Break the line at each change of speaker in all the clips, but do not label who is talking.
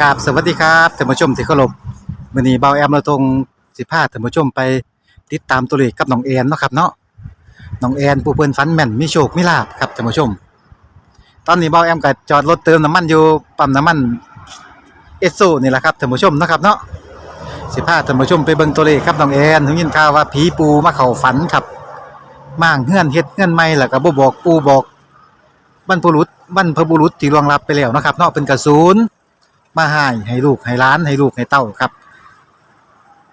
กราบสวัสดีครับท่านผู้ชมที่เคารพมื้อนี้เบาแอมเราทงสิพาท่านผู้ชมไปติดตามตัวเลขกับน้องแอนเนาะครับเนาะน้องแอนผู้เพิ่นฝันแม่นมีโชคมีลาภครับท่านผู้ชม ตอนนี้เบาแอมก็จอดรถเติมน้ำมันอยู่ปั๊มน้ำมันเอสโซนี่แหละครับท่านผู้ชมเนาะครับเนาะสิพาท่านผู้ชมไปเบิ่งตัวเลขครับน้องแอนได้ยินข่าวว่าผีปูมาเข้าฝันครับ ม่างเฮือนเฮ็ดเฮือนใหม่แล้วก็บ่บอกปูบอกบรรพบุรุษ บรรพบุรุษที่ล่วงลับไปแล้วเนาะครับเนาะเป็นกระสูนมาให้ให้ลูกให้หล้านให้ลูกให้เต้าครับ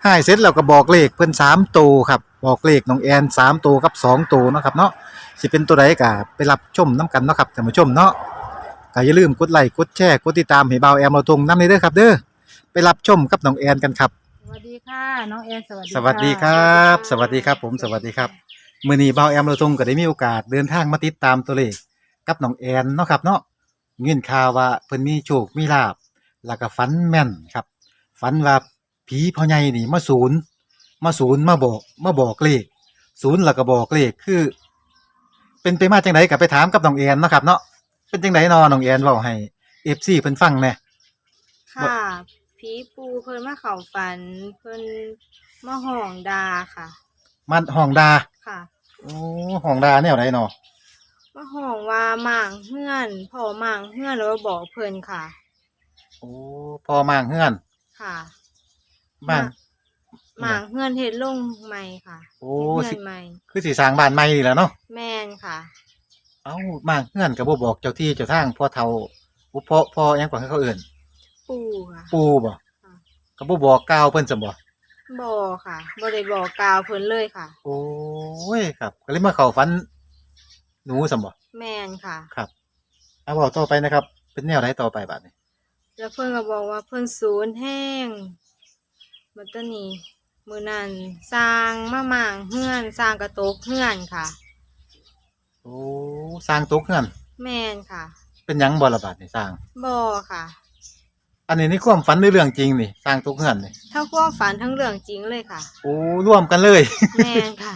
ให้เสร็จแล้วก็บอกเลขเพิ่นสามตัวครับบอกเลขน้องแอนสามตัวกับสองตัวเนาะครับเนาะสิเป็นตัวใดก็ไปรับชมน้กันเนาะครับท่านผู้ชมเนาะก็อย่าลืมกดไลค์กดแชร์กดติดตามให้เบาแอมเราตรงนำเลยเด้อครับ เด้อไปรับชมกับน้องแอนกันครับ
สวัสดีค่ะน้องแอนสวัสดี
สวัสดีครับ สวัสดีครับผมสวัสดีครับ มื้อนี้เบาแอมเราตรงก็ได้มีโอกาสเดินทางมาติดตามตัวเลข กับน้องแอนเนาะครับเนาะเงินข่าวว่าเพิ่นมีโชคมีลาภแล้วก็ฝันแม่นครับฝันว่าผีพ่อใหญ่นี่มาศูนย์มาศูนย์มาบอกมาบอกเลขศูนย์แล้วก็บอกเลขคือ เป็นไปมาจังไดก็ไปถามกับน้องแอนเนาะครับเนาะเป็นจังไดเนาะน้องแอนเว้าให้ FC เพิ่นฟังแหน่
ค่ะ ผีปูเพิ่นมาเข้าฝัน เพิ่นมาห้องดาค่ะ
มันห้องดา
ค่ะ
โอ้ห้องดาแนวใดเนาะ
มาห้องว่าหม่างเฮือนพ่อหม่างเฮือนแล้วก็บอกเพิ่นค่ะ
โอ้พอมางเฮือน
ค่ะ
บ้าน
หม่างเฮือนเฮ็ดลงใหม่ค่ะ
โอ้
เฮ็ด
สิ
เฮือนใหม่
คือสิสร้างบ้านใหม่นี่แหละเนาะ
แม่นค่ะ
เอ้ามางเฮือนก็บ่บอกเจ้าที่เจ้าทางพ่อเฒ่าอุพ่อพ่อหยังกว่าเขาเอิ้น
ปูค่ะ
ปู่บ่
ค่ะ
ก็บ่บอกกล่าวเพิ่นซะบ่
บ่ค่ะบ่ได้บอกกล่าวเพิ่นเลยค่ะ
โอ้ยครับ ก็เลยมาเข้าฝัน หนูสมบ่
แม่นค่ะ
ครับเอาบอกต่อไปนะครับ เป็นแนวไหนต่อไปบัดนี้
แล้วเพิ่นก็บอกว่าเพิ่นศูนย์แห้งบัดตอนี้มื้อนั้นสร้างมาหม่างเฮือนสร้างกระโตกเฮือนค่ะ
โอ้สร้างตกเฮือน
แม่นค่ะ
เป็นหยังบ่ละบาดนี่สร้าง
บ่ค่ะ
อันนี้ในความฝันหรือเรื่องจริงนี่สร้างตกเฮือนนี่
ถ้าความฝันทั้งเรื่องจริงเลยค่ะ
โอ้ร่วมกันเลย
แม่นค่ะ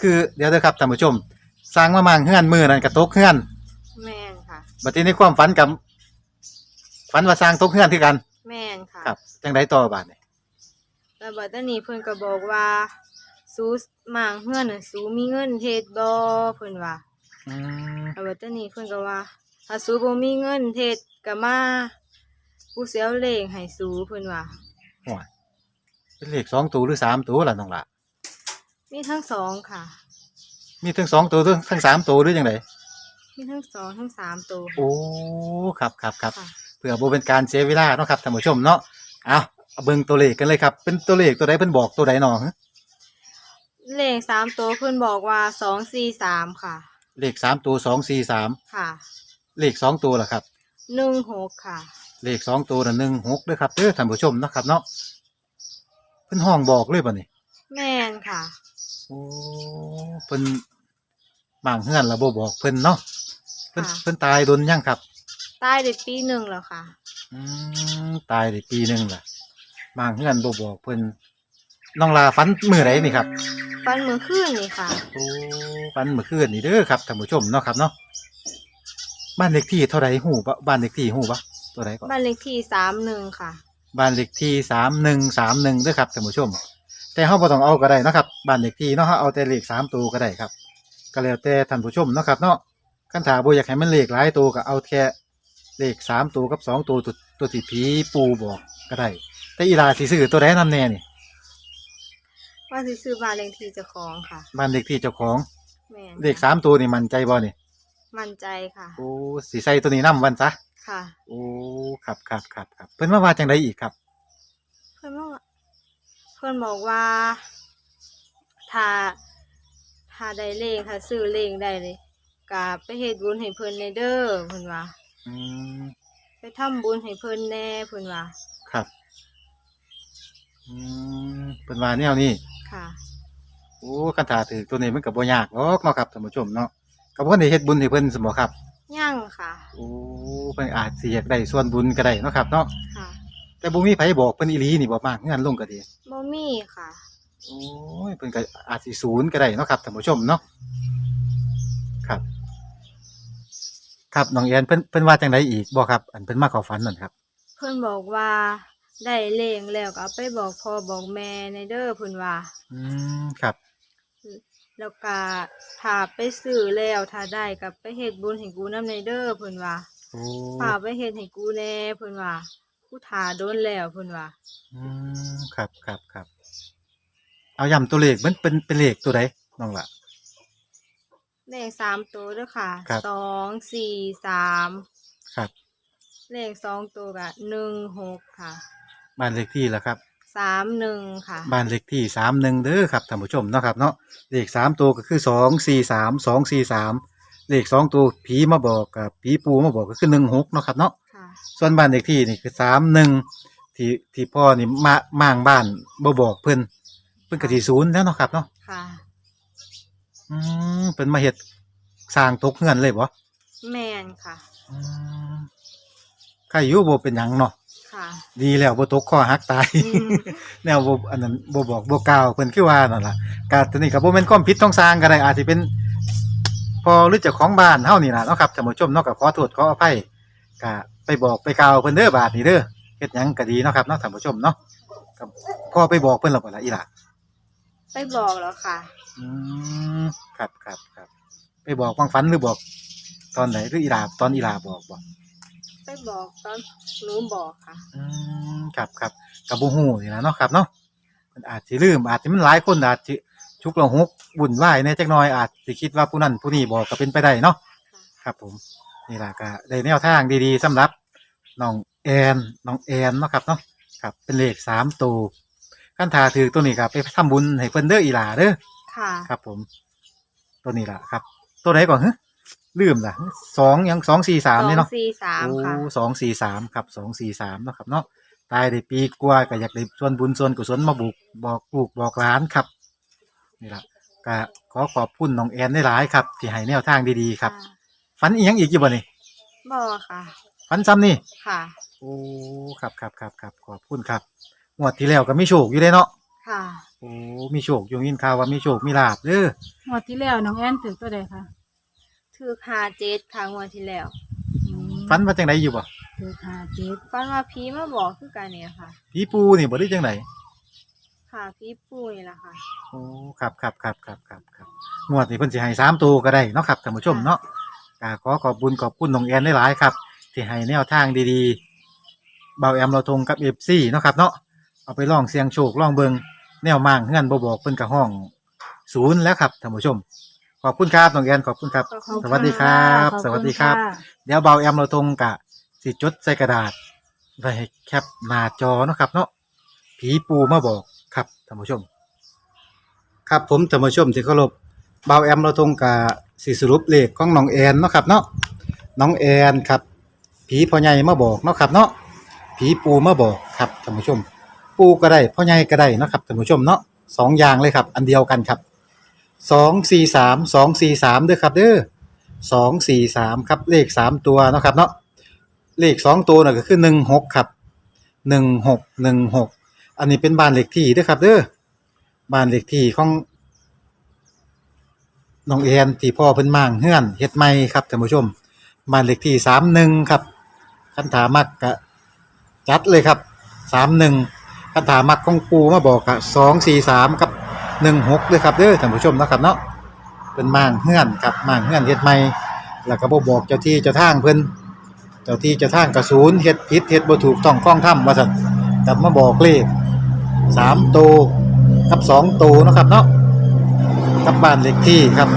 คือเดี๋ยวเด้อครับท่านผู้ชม สร้างมามางเฮือนมือนั่นก็ตกเฮือน
แม่นค่ะ
บัดนี้ในความฝันกับฝันว่าสร้างตกเฮือนคือกัน
แม่นค่ะ
ครับจังไดต่อบาดนี่
แล้วบัดตอนี้เพิ่นก็บอกว่าสูหม่างเฮือนน่ะสูมีเงินเฮ็ดบ่เพิ่นว่า
อืม
แล้วบัดตอนี้เพิ่นก็ว่า ถ้าสูบ่มีเงินเฮ็ดก็มากูสิเอาเลขให้สูเพิ่นว่า
โอ้ยเป็นเลขสองตัวหรือสามตัวล่ะน้องล่ะ
มีทั้งสองค่ะ
มีทั้งสองตัวทั้งทั้งสามตัวหรือจังได
มีทั้งสองทั้งสามตัว
โอ้ครับครับครับ
ค่ะ
เพื่อบ่เป็นการเสียเวลาเนาะครับท่านผู้ชมเนาะเอาเอาเบิ่งตัวเลขกันเลยครับ เป็นตัวเลขตัวใดเพิ่นบอกตัวใดเนาะฮะ
เลขสามตัวเพิ่นบอกว่าสองสี่สามค่ะ
เลขสามตัวสองสี่สาม
ค่ะ
เลขสองตัวล่ะครับ
หนึ่งหกค่ะ
เลขสองตัวน่ะหนึ่งหกเด้อครับเด้อท่านผู้ชมเนาะครับเนาะเพิ่นห้องบอกเลยป่ะนี่
แม่นค่ะ
โอ้เพิ่นบางเฮือนแล้วบ่บอกเพิ่นเนาะเพิ่น
ค่ะ
เพิ่นตายโดนยังครับ
ตายได้ปีหนึ่งแล้วค่ะ
อืมตายได้ปีหนึงล่ะบางเฮือนบ่บอกเพิ่นน้องลาฝันมื้อใดนี่ครับ
ฟันมือขึ้นนี่ค่ะ
โอ้ฝันเมื่อคืนนี่เด้อครับท่านผู้ชมเนาะครับเนาะบ้านเลขที่เท่าไหร่ฮู้ปะบ้านเลขที่ฮู้ปะตัวใดก่อน
บ้านเลขที่สามหนึ่งค่ะ
บ้านเลขที่สามหนึ่งสามหนึ่งด้วยครับท่านผู้ชม แต่เขาบ่ต้องเอาก็ได้เนาะครับบ้านเลขที่เนาะเขาเอาแต่เลขสามตัวก็ได้ครับ ก็แล้วแต่ท่านผู้ชมเนาะครับเนาะคันถาบ่อยากให้มันเลขหลายตัวก็เอาแค่เลขสามตัวกับสองตัวตัวตัวที่ผีปูบอกก็ได้ แต่อีหลาสิซื้อตัวใดนำแน่นี่
ว่าสิซื้อบ้านเลขที่เจ้าของค่ะ
บ้านเลขที่เจ้าของ
แม่น
เลขสามตัวนี่มันใจบ่นี่
มั่นใจค่ะ
โอ้สิใส่ตัวนี้นํวันซะ
ค่ะ
โอ้ครับครับครับครับเพิ่นมาว่าจังไดอีกครับ
เพื่อนบอกว่า เพื่อนบอกว่าถ้าถ้าได้เลขถ้าซื้อเลขได้เลยก็ไปเฮ็ดบุญให้เพิ่นในเด้อเพิ่นว่า
อืม
ไปทำบุญให้เพิ่นแน่เพิ่นว่า
ครับอืมเพิ่นว่าแนวนี้
ค่ะ
โอ้คันถาถือตัวนี้มันก็บ่ยากหรอกเนาะครับท่านผู้ชมเนาะก็บ่ได้เฮ็ดบุญให้เพิ่นสมบ่ครับ
ย่างค่ะ
โอ้เพิ่นอาจสิอยากได้ส่วนบุญก็ได้เนาะครับเนาะ
ค่ะ
แต่บ่มีไผบอกเพิ่นอีหลีนี่บ่มากงานลงก็ดี
บ่มีค่ะ
โอ้ยเพิ่นก็อาจสิศูนย์ก็ได้เนาะครับท่านผู้ชมเนาะครับ ครับน้องแอนเพิ่นเพิ่นว่าจังไดอีกบ่ครับ อันเพิ่นมาเข้าฝันนั่นครับ
เพิ่นบอกว่าได้เลงแล้วก็เอาไปบอกพ่อบอกแม่ในเด้อเพิ่นว่า
อืมครับ
แล้วก็ถ้าไปซื้อแล้วถ้าได้ก็ไปเฮ็ดบุญให้กูนำในเด้อเพิ่นว่า
โอ้
ฝากไปเฮ็ดให้กูแน่เพิ่นว่า กูท่าโดนแล้วเพิ่นว่า
อืมครับครับครับ เอาย้ำตัวเลขมันเป็นเป็นเลขตัวใดน้องล่ะ
เลขสามตัวเด้อค่ะ
ครับ
สองสี่สาม
ครับ
เลขสองตัวก็หนึ่งหกค่ะ
บ้านเลขที่แล้วครับ
สามหนึ่งค่ะ
บ้านเลขที่สามหนึ่งเด้อครับท่านผู้ชมเนาะครับเนาะเลขสามตัวก็คือสองสี่สามสองสี่สามเลขสองตัวผีมาบอกกับผีปูมาบอกก็คือหนึ่งหกเนาะครับเนาะ
ค่ะ
ส่วนบ้านเลขที่นี่คือสามหนึ่งที่ที่พ่อนี่มาม่างบ้านบ่บอกเพิ่นเพิ่นก็ที่ศูนย์แล้วเนาะครับเนาะ
ค่ะ
อืมเพิ่นมาเฮ็ดสร้างตกเงินเลยบ่
แมนค่ะ
อืมใครอยู่บ่เป็นหยังเนาะ
ค่ะ
ดีแล้วบ่ตกคอหักตาย
อืม
แนวบ่อันนั้นบ่บอกบ่กล่าวเพิ่นคือว่านั่นล่ะกาตัวนี้ก็บ่แม่นความผิดต้องสร้างก็ได้อาจสิเป็น พอหรือเจ้าของบ้านเฮานี่ล่ะเนาะครับท่านผู้ชมเนาะก็ขอโทษขออภัยก็ ไปบอกไปกล่าวเพิ่นเด้อบาดนี้เด้อเฮ็ดหยังก็ดีเนาะครับเนาะท่านผู้ชมเนาะก็พอไปบอกเพิ่นแล้วบ่ล่ะอีหล่ะ
ไปบอกแล้วค่ะ
อืมครับครับครับไปบอกความฝันหรือบอก ตอนไหนหรืออีหลาตอนอีหลาบอกบ่
ไปบอกตอนหนูบอกค่ะ
อืมครับครับกับบูฮูนี่นะเนาะครับเนาะมันอาจสิลืมอาจสิมันหลายคนอาจสิชุกละหกวุ่นวายในจักหน่อยอาจสิคิดว่าผู้นั้นผู้นี้บอกก็เป็นไปได้เนาะครับผมนี่ล่ะก็ได้แนวทางดีๆสำหรับ น้องแอนน้องแอนเนาะครับเนาะครับเป็นเลขสามตัวขั้นทาถือตัวนี้ครับไปทำบุญให้เพิ่นเด้ออีหลาเด้อ
ค่ะ
ครับ ผม ตัวนี้ล่ะครับ ตัวไหนก่อนฮะลืมล่ะสองยังสองสี่สามนี่เนาะ
สองสี่สามค่ะ
โอ้สองสี่สามครับสองสี่สามเนาะครับเนาะตายได้ปีกว่าก็อยากได้ส่วนบุญส่วนกุศลมาบุกบอกลูกบอกหลานครับนี่ละก็ขอขอบคุณน้องแอนได้หลายครับ ที่ให้แนวทางดีๆครับ ฝันอีกยังอีกอยู่บ่นี่
บอกค่ะ
ฝันซ้ำนี่
ค่ะ
โอ้ครับครับครับครับขอบคุณครับงวดที่แล้วก็มีโชคอยู่ได้เนาะ
ค่ะ
โอ้มีโชคอยู่ยินข่าวว่ามีโชคมีลาบเด้อง
วดที่แล้วน้องแอนถือตัวใดคะ
ถือหาเจ็ดค่ะงวดที่แล้ว
อืม
ฝันว่าจังไดอยู่บ่
ถือหาเจ็ด
ฟันว่าพีมาบอกคือกันเนี่ยค่ะ
ผีปูนี่บ่ได้จังได
ค่ะพีปูนี่แหละค่ะ
โอ้ครับครับครับครับครับครับงวดนี้เพิ่นสิให้สามตัวก็ได้เนาะครับท่านผู้ชมเนาะก็ขอขอบคุณขอบคุณน้องแอนได้หลายๆครับ ที่ให้แนวทางดีๆเบาแอมเราทงกับเอฟซีเนาะครับเนาะเอาไปลองเสียงโชคลองเบิงแนวมั่งเฮือนบ่บอกเพิ่นกับห้องศูนย์แล้วครับท่านผู้ชม ขอบคุณครับน้องแอนขอบคุณครับ
ขอบคุณ
สวัสดีครับ
ขอณ
สวัสดีครับะเดี๋ยวเบาแอมเราทงกะสิจดใส่กระดาษไว้ให้แคปหน้าจอเนาะครับเนาะผีปูมาบอกครับท่านผู้ชม ครับผมท่านผู้ชมที่เคารพเบาแอมเราทงกะสิสรุปเลขของน้องแอนเนาะครับเนาะน้องแอนครับ ผีพ่อใหญ่มาบอกเนาะครับเนาะผีปูมาบอกครับท่านผู้ชม ปูก็ได้พ่อใหญ่ก็ได้เนาะครับท่านผู้ชมเนาะสองอย่างเลยครับ อันเดียวกันครับสองสี่สามสองสี่สามเด้อครับเด้อสองสี่สามครับเลขสามตัวเนาะครับเนาะเลขสองตัวน่ะก็คือหนึ่งหกครับหนึ่งหกหนึ่งหกอันนี้เป็นบ้านเลขที่เด้อครับเด้อบ้านเลขที่ของน้องแอนที่พ่อเพิ่นมั่งเฮือนเฮ็ดใหม่ครับท่านผู้ชมบ้านเลขที่สามหนึ่งครับ คันถามักกะจัดเลยครับสามหนึ่งคันถามักของปูมาบอกกะสองสี่สามกับหนึ่งหกเลยครับเด้อท่านผู้ชมนะครับเนาะเป็นม่างเฮือนครับม่างเฮือนเฮ็ดใหม่แล้วก็บ่บอกเจ้าที่เจ้าทางเพิ่นเจ้าที่เจ้าทางกระศูนเฮ็ดผิดเฮ็ดบ่ถูกต้องฟ้องถ้ำว่าซั่นกลับมาบอกเลขสามโตวกับสองโตวนะครับเนาะกับบ้านเลขที่ครับ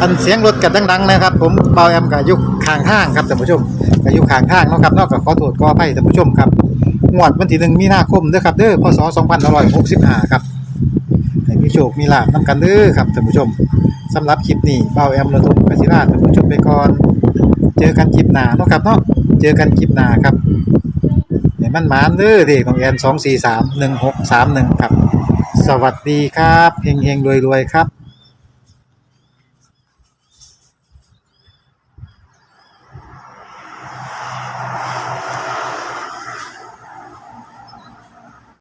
อันเสียงรถกันดังๆนะครับ ผมเบาแอมกับยุค ข้างห้างครับท่านผู้ชมกับยุคข้างห้างเนาะครับนอกจากขอโทษขออภัยท่านผู้ชมครับงวดวันที่หนึ่งมีนาคมเด้อครับเด้อพศ2565ครับให้มีโชคมีลาภนำกันเด้อครับท่านผู้ชมสำหรับคลิปนี้เบาแอมระทมกสิราท่านผู้ชมไปก่อนเจอกันคลิปหน้าเนาะครับเนาะเจอกันคลิปหน้าครับให้มันหมานเด้อเด็กของแอน2431631ครับ สวัสดีครับเฮงๆรวยๆครับ